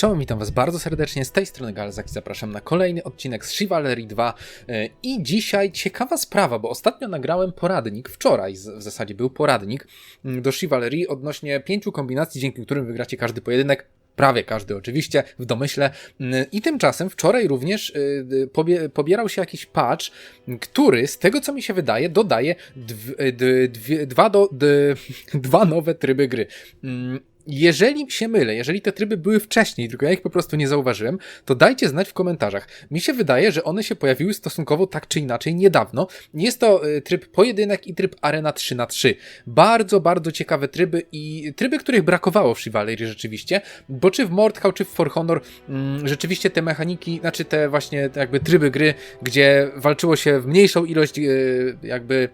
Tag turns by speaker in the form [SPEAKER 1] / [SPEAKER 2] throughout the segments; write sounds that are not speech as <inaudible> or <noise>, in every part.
[SPEAKER 1] Czołem, witam was bardzo serdecznie, z tej strony Galzak i zapraszam na kolejny odcinek z Chivalry 2 E, i dzisiaj ciekawa sprawa, bo ostatnio nagrałem poradnik, wczoraj w zasadzie był poradnik mm, do Chivalry odnośnie pięciu kombinacji, dzięki którym wygracie każdy pojedynek, prawie każdy oczywiście, w domyśle. Mm, i tymczasem wczoraj również pobie, pobierał się jakiś patch, który z tego co mi się wydaje dodaje dwie, dwa, do, <laughs> dwa nowe tryby gry. Jeżeli się mylę, jeżeli te tryby były wcześniej, tylko ja ich po prostu nie zauważyłem, to dajcie znać w komentarzach. Mi się wydaje, że one się pojawiły stosunkowo tak czy inaczej niedawno. Jest to y, tryb pojedynek i tryb arena 3 na 3 Bardzo, bardzo ciekawe tryby i tryby, których brakowało w Chivalry rzeczywiście, bo czy w Mordhau, czy w For Honor mm, rzeczywiście te mechaniki, znaczy te właśnie jakby tryby gry, gdzie walczyło się w mniejszą ilość y, jakby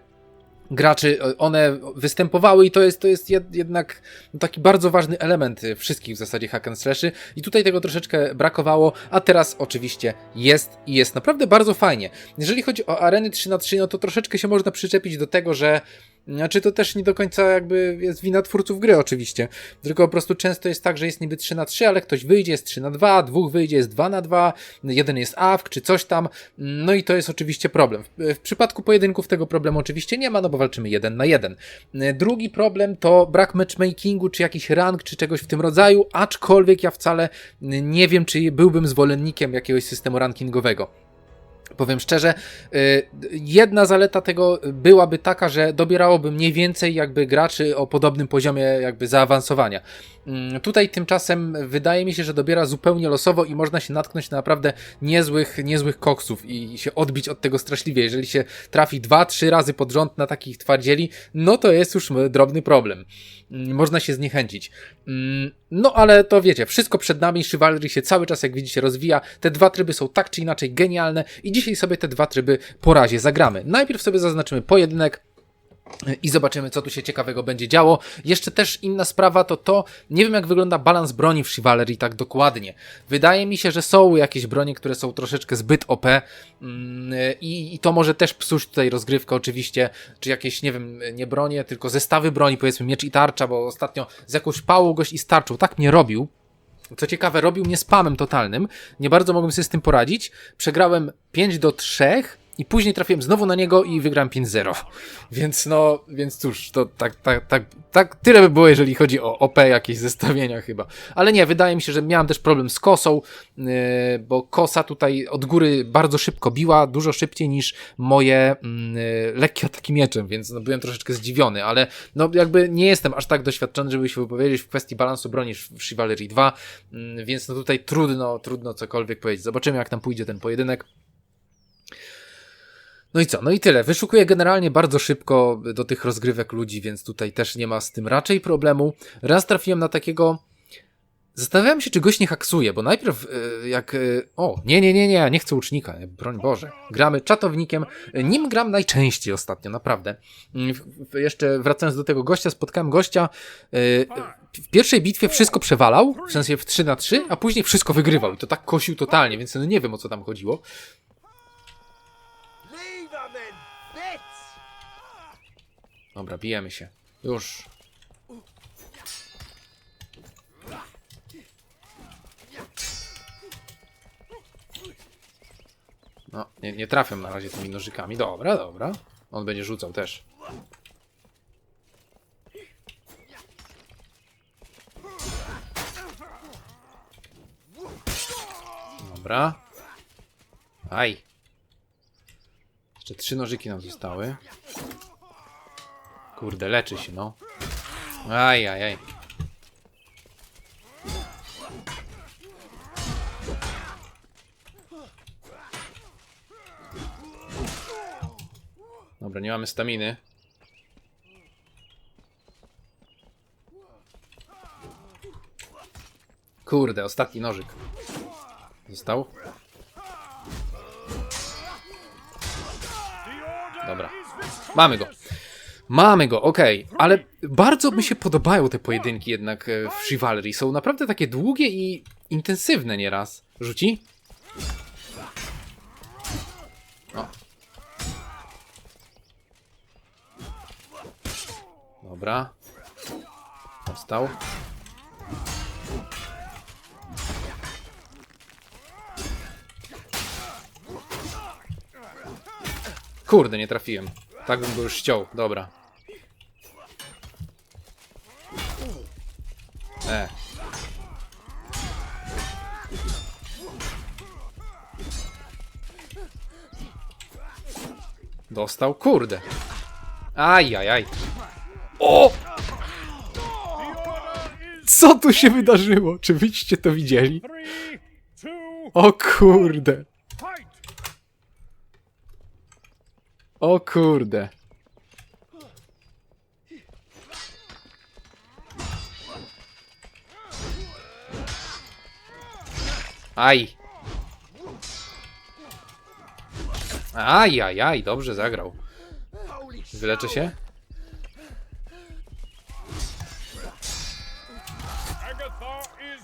[SPEAKER 1] graczy, one występowały i to jest, to jest jed, jednak taki bardzo ważny element y, wszystkich w zasadzie hack and slashy i tutaj tego troszeczkę brakowało, a teraz oczywiście jest i jest naprawdę bardzo fajnie. Jeżeli chodzi o areny 3 na 3 no to troszeczkę się można przyczepić do tego, że znaczy to też nie do końca jakby jest wina twórców gry oczywiście, tylko po prostu często jest tak, że jest niby 3 na 3 ale ktoś wyjdzie jest 3 na 2 dwóch wyjdzie jest 2 na 2 jeden jest AFK czy coś tam, no i to jest oczywiście problem. W, w przypadku pojedynków tego problemu oczywiście nie ma, no bo walczymy jeden na jeden. Drugi problem to brak matchmakingu, czy jakiś rank, czy czegoś w tym rodzaju, aczkolwiek ja wcale nie wiem, czy byłbym zwolennikiem jakiegoś systemu rankingowego. Powiem szczerze, y, jedna zaleta tego byłaby taka, że dobierałoby mniej więcej jakby graczy o podobnym poziomie jakby zaawansowania. Mm, Tutaj tymczasem wydaje mi się, że dobiera zupełnie losowo i można się natknąć na naprawdę niezłych, niezłych koksów i się odbić od tego straszliwie. Jeżeli się trafi dwa, trzy razy pod rząd na takich twardzieli, no to jest już drobny problem. Mm, Można się zniechęcić. Mm, No ale to wiecie, wszystko przed nami, Chivalry się cały czas jak widzicie rozwija. Te dwa tryby są tak czy inaczej genialne i dzisiaj sobie te dwa tryby po razie zagramy. Najpierw sobie zaznaczymy pojedynek, i zobaczymy, co tu się ciekawego będzie działo. Jeszcze też inna sprawa to to, nie wiem jak wygląda balans broni w Chivalry tak dokładnie. Wydaje mi się, że są jakieś bronie, które są troszeczkę zbyt OP mm, i, i to może też psuć tutaj rozgrywkę oczywiście, czy jakieś, nie wiem, nie bronie, tylko zestawy broni, powiedzmy miecz i tarcza, bo ostatnio z jakąś pałą gość i starczą, tak mnie robił. Co ciekawe, robił mnie spamem totalnym. Nie bardzo mogłem sobie z tym poradzić. Przegrałem 5 do 3 i później trafiłem znowu na niego i wygrałem 5-0. Więc no, więc cóż, to tak, tak, tak, tak, tyle by było, jeżeli chodzi o OP, jakieś zestawienia chyba. Ale nie, wydaje mi się, że miałem też problem z kosą, yy, bo kosa tutaj od góry bardzo szybko biła, dużo szybciej niż moje yy, lekkie ataki mieczem, więc no, byłem troszeczkę zdziwiony, ale no jakby nie jestem aż tak doświadczony, żeby się wypowiedzieć w kwestii balansu broni w Chivalry 2, yy, więc no tutaj trudno, trudno cokolwiek powiedzieć. Zobaczymy, jak tam pójdzie ten pojedynek. No i co? No i tyle. Wyszukuję generalnie bardzo szybko do tych rozgrywek ludzi, więc tutaj też nie ma z tym raczej problemu. Raz trafiłem na takiego. Zastanawiałem się, czy gość nie haksuje, bo najpierw y, jak. y, O, nie, nie, nie, nie, nie chcę łucznika, broń Boże. Gramy czatownikiem. Nim gram najczęściej ostatnio, naprawdę. W- Jeszcze wracając do tego gościa, spotkałem gościa. y, W pierwszej bitwie wszystko przewalał, w sensie w 3 na 3 a później wszystko wygrywał. I to tak kosił totalnie, więc no nie wiem o co tam chodziło. Dobra, bijemy się. Już. No, nie, nie trafię na razie tymi nożykami. Dobra, dobra. On będzie rzucał też. Dobra. Aj. Jeszcze trzy nożyki nam zostały. Kurde, leczy się, no. Aj, aj, aj. Dobra, nie mamy staminy. Kurde, ostatni nożyk. Został? Dobra. Mamy go. Mamy go, okej, okay. ale bardzo mi się podobają te pojedynki jednak e, w Chivalry. Są naprawdę takie długie i intensywne nieraz. Rzuci? O. Dobra. Dostał. Kurde, nie trafiłem. Tak bym go już ściął. Dobra. E. Dostał? Kurde. Aj, aj. O! Co tu się wydarzyło? Czy wyście to widzieli? O kurde. O kurde. Aj. Aj, aj, aj, dobrze zagrał. Wyleczę się?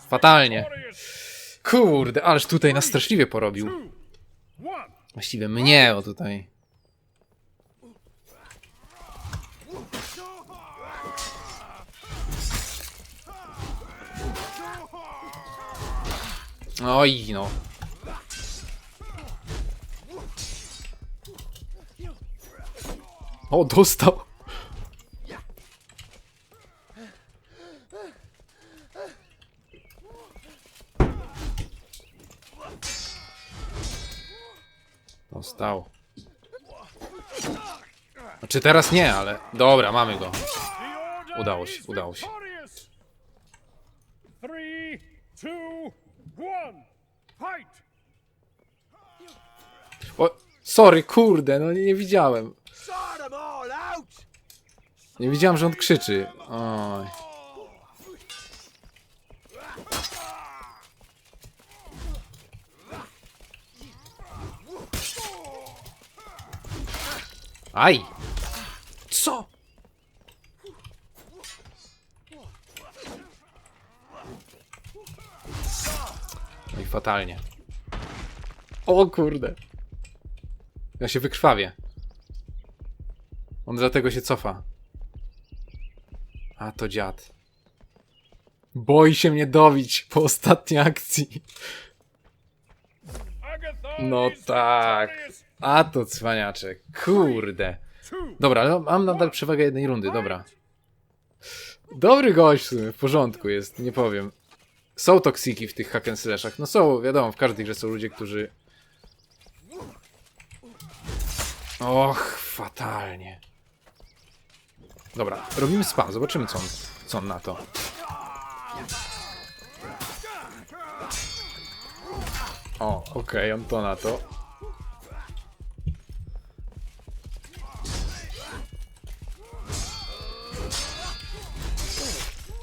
[SPEAKER 1] Fatalnie. Kurde, ależ tutaj nas straszliwie porobił. Właściwie mnie, o tutaj. Oj, no. O, dostał. Dostał. Znaczy teraz nie, ale dobra, mamy go. Udało się, udało się. O, sorry, kurde, no nie, nie widziałem. Nie widziałem, że on krzyczy. Oj. Aj! Co? No i fatalnie. O kurde. Ja się wykrwawię. On dlatego się cofa. A to dziad. Boi się mnie dobić po ostatniej akcji. No tak. A to cwaniaczek. Kurde. Dobra, ale mam nadal przewagę jednej rundy, dobra. Dobry gość w porządku jest, nie powiem. Są toksiki w tych hack and slashach. No są, wiadomo, w każdej grze są ludzie, którzy... Och, fatalnie. Dobra, robimy spam, zobaczymy co on, co on na to. O, okej, on to na to.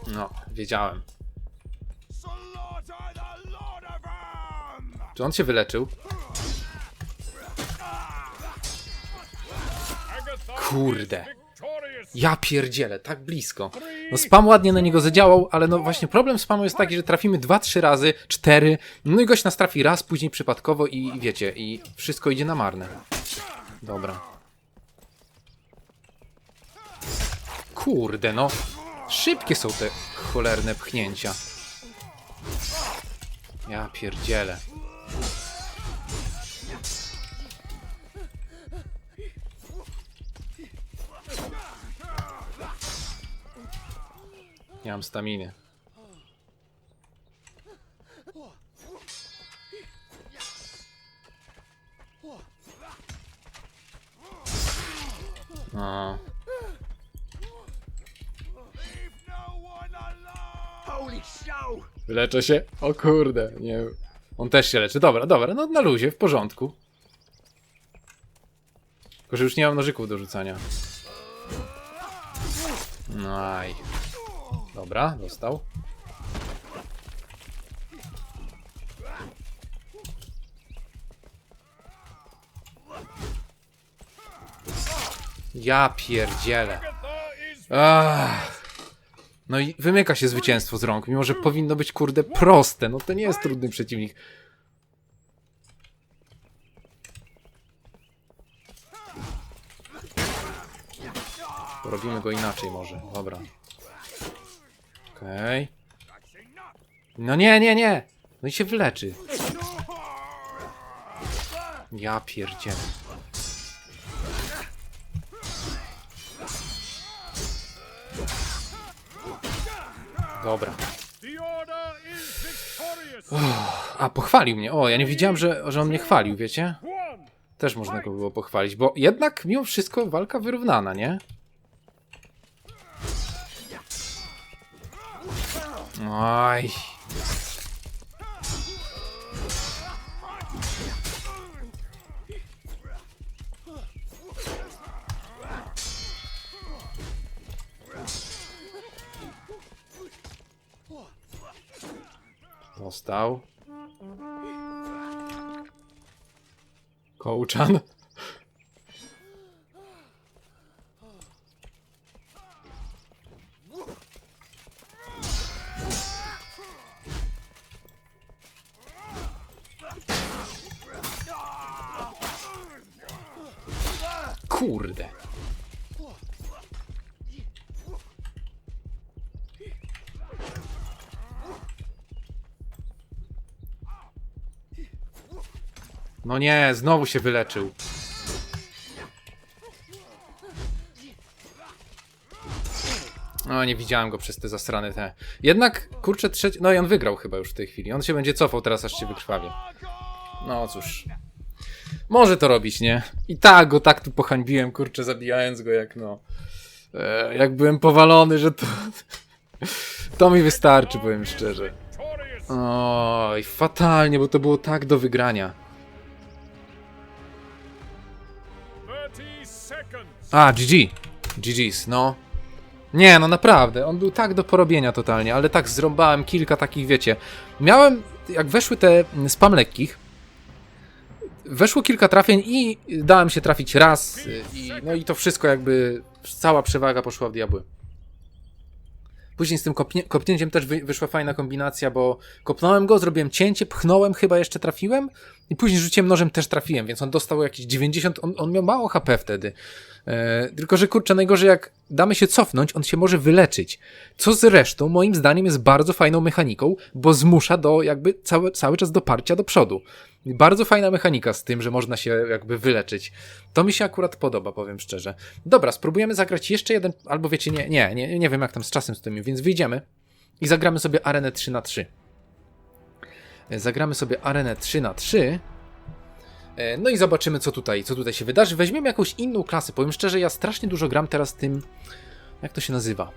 [SPEAKER 1] No, wiedziałem. Czy on się wyleczył? Kurde. Ja pierdzielę, tak blisko. No spam ładnie na niego zadziałał, ale no właśnie problem spamu jest taki, że trafimy 2-3 razy, 4, no i gość nas trafi raz, później przypadkowo i wiecie, i wszystko idzie na marne. Dobra. Kurde, no. Szybkie są te cholerne pchnięcia. Ja pierdzielę. Nie mam staminy. No. Wyleczę się? O kurde, nie. On też się leczy. Dobra, dobra, no na luzie, w porządku. Tylko, że już nie mam nożyków do rzucania. No aj. Dobra, dostał. Ja pierdzielę. Ach. No i wymyka się zwycięstwo z rąk, mimo że powinno być kurde proste. No to nie jest trudny przeciwnik. Robimy go inaczej może. Dobra. Okej. No nie, nie, nie! No i się wyleczy. Ja pierdzielę. Dobra. A, pochwalił mnie. O, ja nie widziałem, że, że on mnie chwalił, wiecie? Też można go było pochwalić, bo jednak mimo wszystko walka wyrównana, nie? Oj. Dostał. Kołczan. Kurde. No nie, znowu się wyleczył. No, nie widziałem go przez te zasrane te. Jednak, kurczę, trzeci. No i on wygrał chyba już w tej chwili. On się będzie cofał teraz, aż się wykrwawi. No cóż. Może to robić, nie? I tak go tak tu pohańbiłem, kurczę, zabijając go jak no. E, jak byłem powalony, że to. <laughs> To mi wystarczy, powiem szczerze. Oj, fatalnie, bo to było tak do wygrania. A, GG. GG's, no. Nie, no naprawdę, on był tak do porobienia totalnie, ale tak zrąbałem kilka takich, wiecie. Miałem, jak weszły te spam lekkich, weszło kilka trafień i dałem się trafić raz, i, no i to wszystko jakby, cała przewaga poszła w diabły. Później z tym kopnie, kopnięciem też wy, wyszła fajna kombinacja, bo kopnąłem go, zrobiłem cięcie, pchnąłem, chyba jeszcze trafiłem i później rzuciłem nożem, też trafiłem, więc on dostał jakieś 90, on, on miał mało HP wtedy. E, tylko, że kurczę, najgorzej jak damy się cofnąć, on się może wyleczyć. Co zresztą moim zdaniem jest bardzo fajną mechaniką, bo zmusza do jakby cały, cały czas do parcia do przodu. Bardzo fajna mechanika z tym, że można się jakby wyleczyć. To mi się akurat podoba, powiem szczerze. Dobra, spróbujemy zagrać jeszcze jeden, albo wiecie, nie, nie, nie, nie wiem jak tam z czasem z tym, więc wyjdziemy i zagramy sobie arenę 3 na 3 Zagramy sobie arenę 3 na 3 E, No i zobaczymy, co tutaj, co tutaj się wydarzy. Weźmiemy jakąś inną klasę. Powiem szczerze, ja strasznie dużo gram teraz tym. Jak to się nazywa?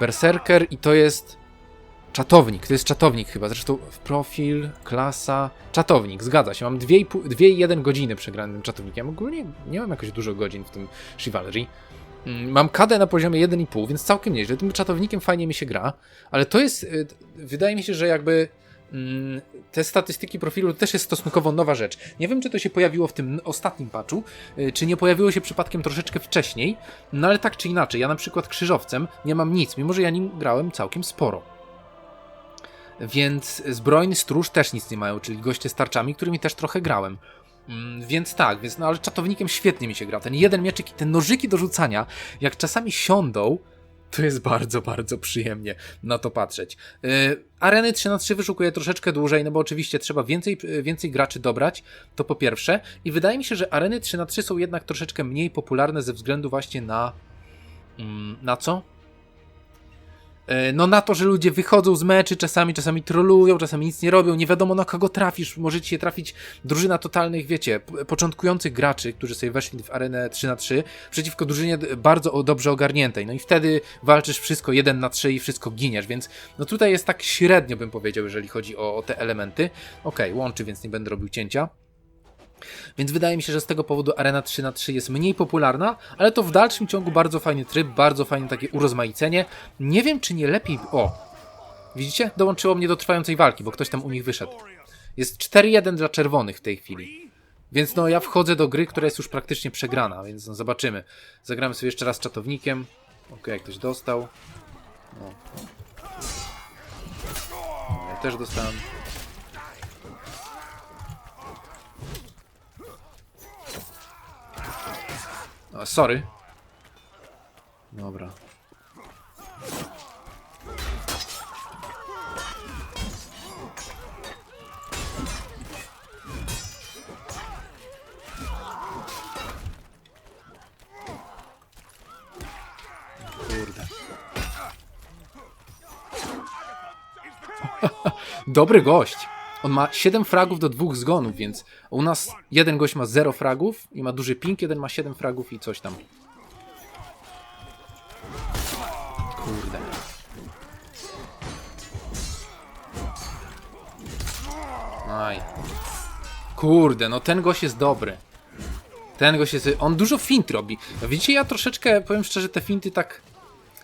[SPEAKER 1] Berserker i to jest. Czatownik, to jest czatownik chyba. Zresztą w profil, klasa. Czatownik, zgadza się. Mam 2,1 godziny przegranym czatownikiem. Ogólnie nie mam jakoś dużo godzin w tym Chivalry. Mm, Mam KD na poziomie 1,5, więc całkiem nieźle. Tym czatownikiem fajnie mi się gra, ale to jest. y, Wydaje mi się, że jakby te statystyki profilu też jest stosunkowo nowa rzecz. Nie wiem, czy to się pojawiło w tym ostatnim patchu, y, czy nie pojawiło się przypadkiem troszeczkę wcześniej, no ale tak czy inaczej, ja na przykład krzyżowcem nie mam nic, mimo że ja nim grałem całkiem sporo. Więc zbrojny stróż też nic nie mają, czyli goście z tarczami, którymi też trochę grałem. Mm, Więc tak, więc no ale czatownikiem świetnie mi się gra. Ten jeden mieczyk i te nożyki do rzucania, jak czasami siądą, to jest bardzo, bardzo przyjemnie na to patrzeć. Yy, areny 3 na 3 wyszukuję troszeczkę dłużej, no bo oczywiście trzeba więcej, yy, więcej graczy dobrać, to po pierwsze. I wydaje mi się, że areny 3 na 3 są jednak troszeczkę mniej popularne ze względu właśnie na. Mm, na co? E, No na to, że ludzie wychodzą z meczy, czasami, czasami trolują, czasami nic nie robią, nie wiadomo na kogo trafisz, może ci się trafić drużyna totalnych, wiecie, początkujących graczy, którzy sobie weszli w arenę 3 na 3 przeciwko drużynie bardzo dobrze ogarniętej, no i wtedy walczysz wszystko 1 na 3 i wszystko giniesz, więc no tutaj jest tak średnio bym powiedział, jeżeli chodzi o, o te elementy. Okej, łączy, więc nie będę robił cięcia. Więc wydaje mi się, że z tego powodu Arena 3 na 3 jest mniej popularna, ale to w dalszym ciągu bardzo fajny tryb, bardzo fajne takie urozmaicenie. Nie wiem, czy nie lepiej. O! Widzicie? Dołączyło mnie do trwającej walki, bo ktoś tam u nich wyszedł. Jest 4-1 dla czerwonych w tej chwili. Więc no ja wchodzę do gry, która jest już praktycznie przegrana, więc no zobaczymy. Zagramy sobie jeszcze raz czatownikiem. Okej, ktoś dostał. No, Ja też dostałem. Sorry. Dobra. Kurde. <laughs> Dobry gość. On ma 7 fragów do dwóch zgonów, więc u nas jeden gość ma 0 fragów i ma duży ping, jeden ma 7 fragów i coś tam. Kurde. Aj. Kurde, no ten gość jest dobry. Ten gość jest. On dużo fint robi. Widzicie, ja troszeczkę, powiem szczerze, te finty tak.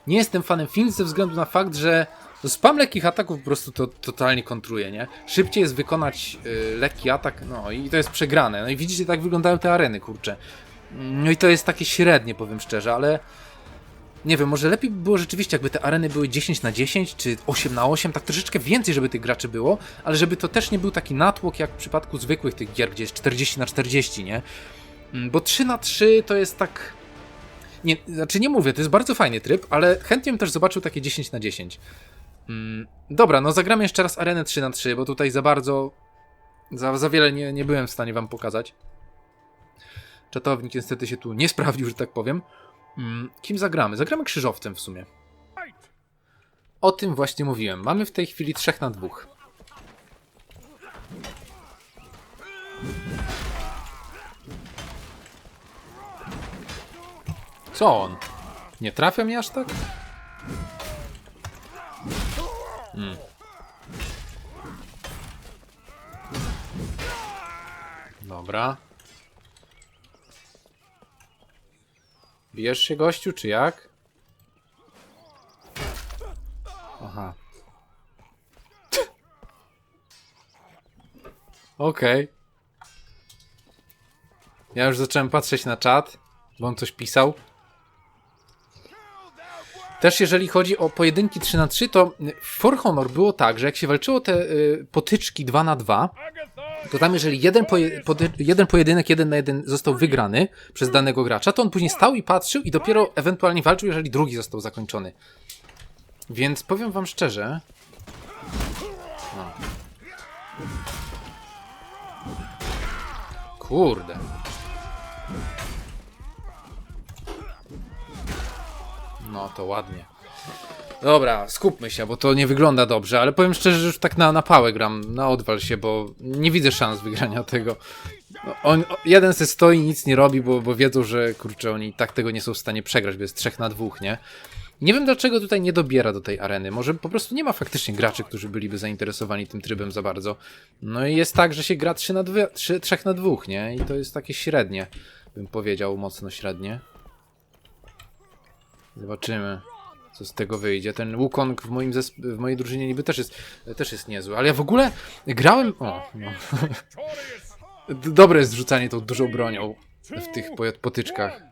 [SPEAKER 1] Nie jestem fanem fint ze względu na fakt, że no spam lekkich ataków po prostu to totalnie kontruje, nie? Szybciej jest wykonać y, lekki atak, no i to jest przegrane. No i widzicie, tak wyglądają te areny, kurczę. No i to jest takie średnie, powiem szczerze, ale nie wiem, może lepiej by było rzeczywiście, jakby te areny były 10 na 10 czy 8 na 8, tak troszeczkę więcej, żeby tych graczy było, ale żeby to też nie był taki natłok jak w przypadku zwykłych tych gier, gdzie jest 40 na 40, nie? Mm, Bo 3 na 3 to jest tak. Nie, znaczy nie mówię, to jest bardzo fajny tryb, ale chętnie bym też zobaczył takie 10 na 10. Mm, dobra, no zagramy jeszcze raz arenę 3 na 3 bo tutaj za bardzo. Za, za wiele nie, nie byłem w stanie wam pokazać. Czatownik niestety się tu nie sprawdził, że tak powiem. Mm, kim zagramy? Zagramy krzyżowcem w sumie. O tym właśnie mówiłem. Mamy w tej chwili 3 na 2. Co on? Nie trafia mnie aż tak? Hmm. Dobra. Bijesz się gościu, czy jak? Aha. <laughs> Okej. Ja już zacząłem patrzeć na czat, bo on coś pisał. Też jeżeli chodzi o pojedynki 3 na 3 to w For Honor było tak, że jak się walczyło te y, potyczki 2 na 2
[SPEAKER 2] Agatha!
[SPEAKER 1] to tam jeżeli jeden, poje, jeden pojedynek jeden na jeden został wygrany przez danego gracza, to on później stał i patrzył i dopiero ewentualnie walczył, jeżeli drugi został zakończony. Więc powiem wam szczerze... No. Kurde. No to ładnie. Dobra, skupmy się, bo to nie wygląda dobrze, ale powiem szczerze, że już tak na, na pałę gram, na odwal się, bo nie widzę szans wygrania tego. No, on, jeden se stoi, nic nie robi, bo, bo wiedzą, że kurczę, oni tak tego nie są w stanie przegrać, bo jest trzech na dwóch, nie? Nie wiem dlaczego tutaj nie dobiera do tej areny. Może po prostu nie ma faktycznie graczy, którzy byliby zainteresowani tym trybem za bardzo. No i jest tak, że się gra 3 na 2, 3, 3 na 2, nie? I to jest takie średnie, bym powiedział, mocno średnie. Zobaczymy, co z tego wyjdzie. Ten Wukong w, moim w mojej drużynie niby też jest, też jest niezły, ale ja w ogóle grałem... O, no. <laughs> Dobre jest rzucanie tą dużą bronią w tych po- potyczkach.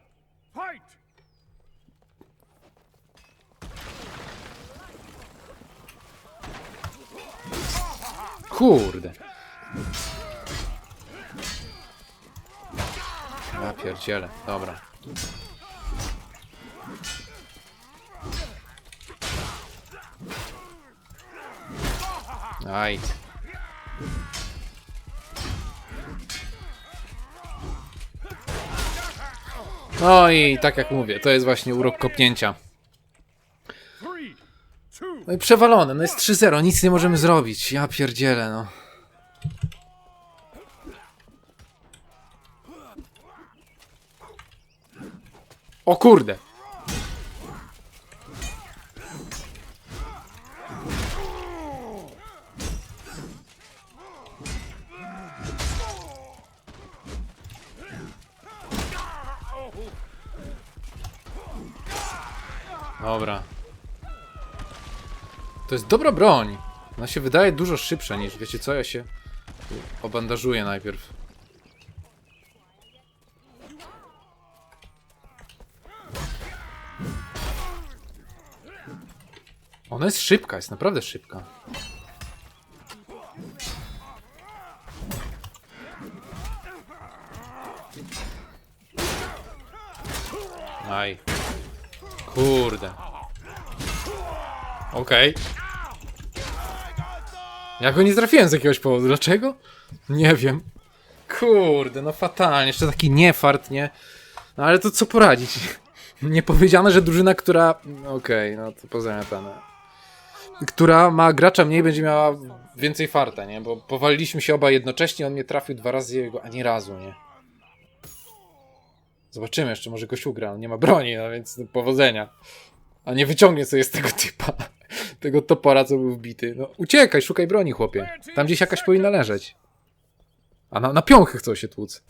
[SPEAKER 1] Kurde. Ja pierdzielę, dobra. Aj. No i tak jak mówię, to jest właśnie urok kopnięcia. No i przewalone, no jest 3-0, nic nie możemy zrobić. Ja pierdzielę, no. O kurde! Dobra. To jest dobra broń. Ona się wydaje dużo szybsza niż, wiecie co, ja się obandażuję najpierw. Ona jest szybka, jest naprawdę szybka. Aj. Kurde. Okej. Ja go nie trafiłem z jakiegoś powodu. Dlaczego? Nie wiem. Kurde, no fatalnie. Jeszcze taki niefart, nie? No ale to co poradzić? <laughs> Nie powiedziane, że drużyna, która... Okej, no to pozamiatane. która ma gracza mniej, będzie miała więcej farta, nie? Bo powaliliśmy się oba jednocześnie, on mnie trafił dwa razy, jego ani razu, nie? Zobaczymy jeszcze, może goś ugra, on nie ma broni, no więc powodzenia. A nie wyciągnie sobie z tego typa, <laughs> tego topora, co był wbity. No uciekaj, szukaj broni, chłopie. Tam gdzieś jakaś powinna leżeć. A na, na piąchy chcą się tłuc.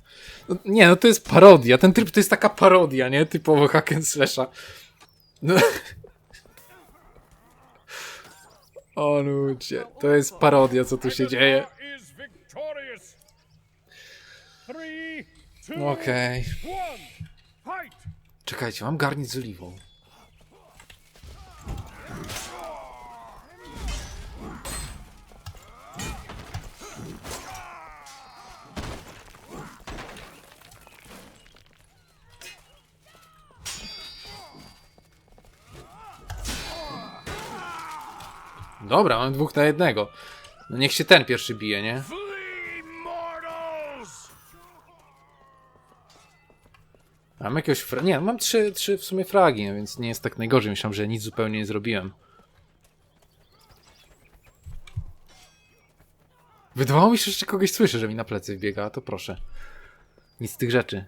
[SPEAKER 1] No, nie, no to jest parodia. Ten tryb to jest taka parodia, nie? Typowo hack and slasha. No. <laughs> O ludzie, to jest parodia, co tu się dzieje. Okej.
[SPEAKER 2] Fight!
[SPEAKER 1] Czekajcie, mam garnic z oliwą. Dobra, mam dwóch na jednego. No niech się ten pierwszy bije, nie? Mam jakiegoś fra... Nie, mam trzy, trzy w sumie fragi, no więc nie jest tak najgorzej. Myślałem, że nic zupełnie nie zrobiłem. Wydawało mi się, że jeszcze kogoś słyszę, że mi na plecy wbiega, to proszę. Nic z tych rzeczy.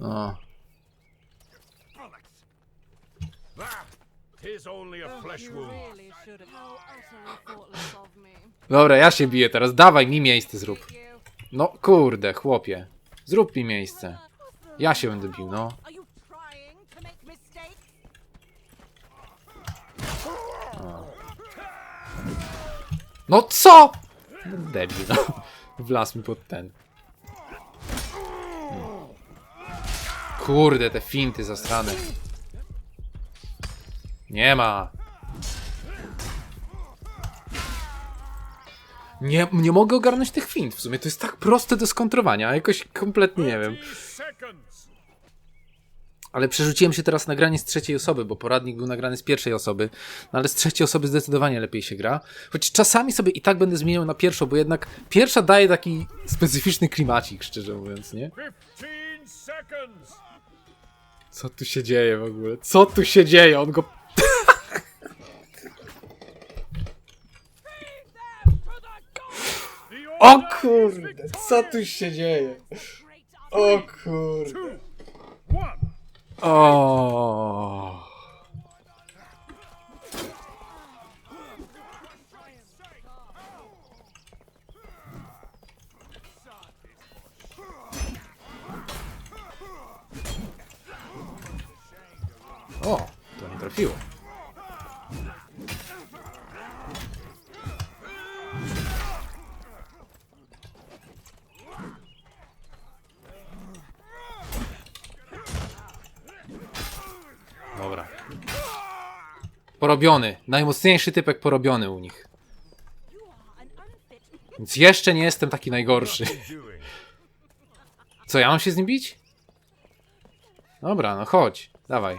[SPEAKER 1] O,
[SPEAKER 3] me.
[SPEAKER 1] Dobra, ja się biję teraz. Dawaj mi miejsce zrób. No kurde, chłopie. Zrób mi miejsce. Ja się będę bił, no. No co? Debil, no. <laughs> Wlazł mi pod ten. Kurde, te finty zasrane. Nie ma. Nie, nie mogę ogarnąć tych fint w sumie. To jest tak proste do skontrowania, a jakoś kompletnie nie wiem.
[SPEAKER 2] 30 seconds.
[SPEAKER 1] Ale przerzuciłem się teraz na granie z trzeciej osoby, bo poradnik był nagrany z pierwszej osoby. No ale z trzeciej osoby zdecydowanie lepiej się gra. Choć czasami sobie i tak będę zmieniał na pierwszą, bo jednak pierwsza daje taki specyficzny klimacik, szczerze mówiąc, nie?
[SPEAKER 2] 15 seconds.
[SPEAKER 1] Co tu się dzieje w ogóle? Co tu się dzieje? On go... O kurde, co tu się dzieje? O kurde. O. O, to nie trafiło. Porobiony. Najmocniejszy typek porobiony u nich. Więc jeszcze nie jestem taki najgorszy. Co, ja mam się z nim bić? Dobra, no chodź. Dawaj.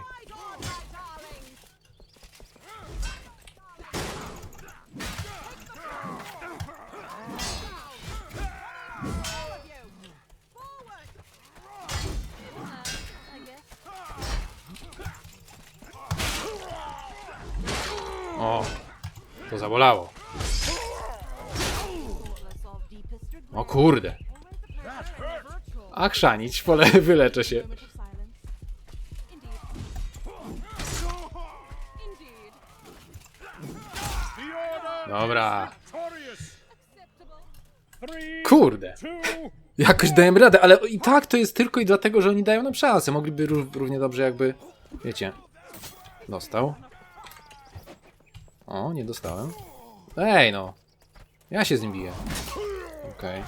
[SPEAKER 1] Zabolało. O kurde. A chrzanić, pole <laughs> wyleczę się. Dobra. Kurde. Jakoś dałem radę, ale i tak to jest tylko i dlatego, że oni dają nam szansę. Mogliby ró- równie dobrze jakby, wiecie, dostał. O, nie dostałem. Ej, no. Ja się z nim biję. Okej.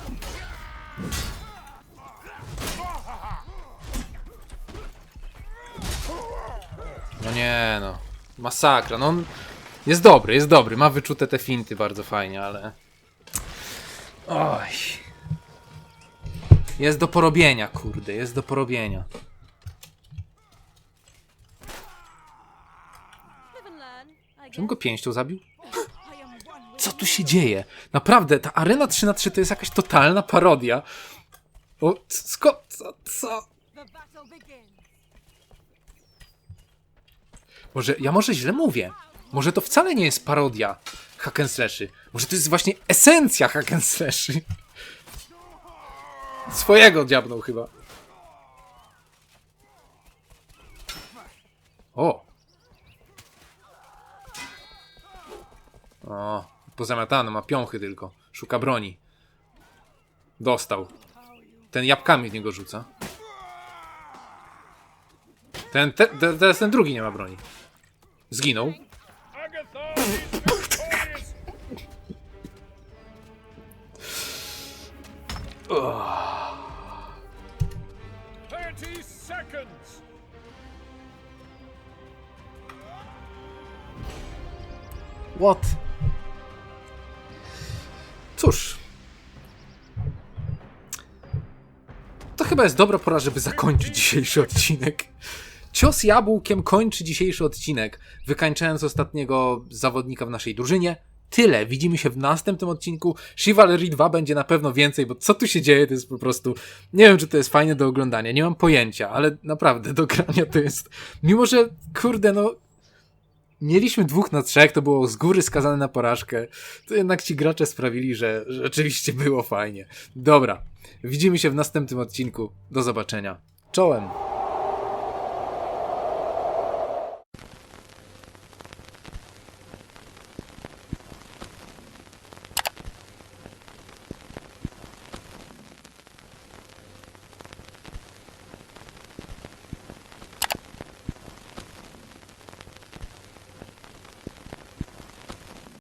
[SPEAKER 1] No nie, no. Masakra. No on jest dobry, jest dobry. Ma wyczute te finty bardzo fajnie, ale... Oj. Jest do porobienia, kurde, jest do porobienia.
[SPEAKER 3] I
[SPEAKER 1] Czym go pięścią zabił? Co tu się dzieje? Naprawdę, ta arena 3 na 3 to jest jakaś totalna parodia. O, sko... Co? co? Może, ja może źle mówię. Może to wcale nie jest parodia hack and slashy. Może to jest właśnie esencja hack and slashy. Swojego diabnął chyba. O! O, pozamiatany, ma piąchy tylko. Szuka broni. Dostał. Ten jabłkami w niego rzuca. Ten, te, te, teraz ten drugi nie ma broni. Zginął. What? Cóż. To chyba jest dobra pora, żeby zakończyć dzisiejszy odcinek. Cios jabłkiem kończy dzisiejszy odcinek, wykańczając ostatniego zawodnika w naszej drużynie. Tyle. Widzimy się w następnym odcinku. Chivalry 2 będzie na pewno więcej, bo co tu się dzieje, to jest po prostu. Nie wiem, czy to jest fajne do oglądania, nie mam pojęcia, ale naprawdę do grania to jest. Mimo, że kurde, no mieliśmy dwóch na trzech, to było z góry skazane na porażkę, to jednak ci gracze sprawili, że, rzeczywiście było fajnie. Dobra, widzimy się w następnym odcinku. Do zobaczenia. Czołem!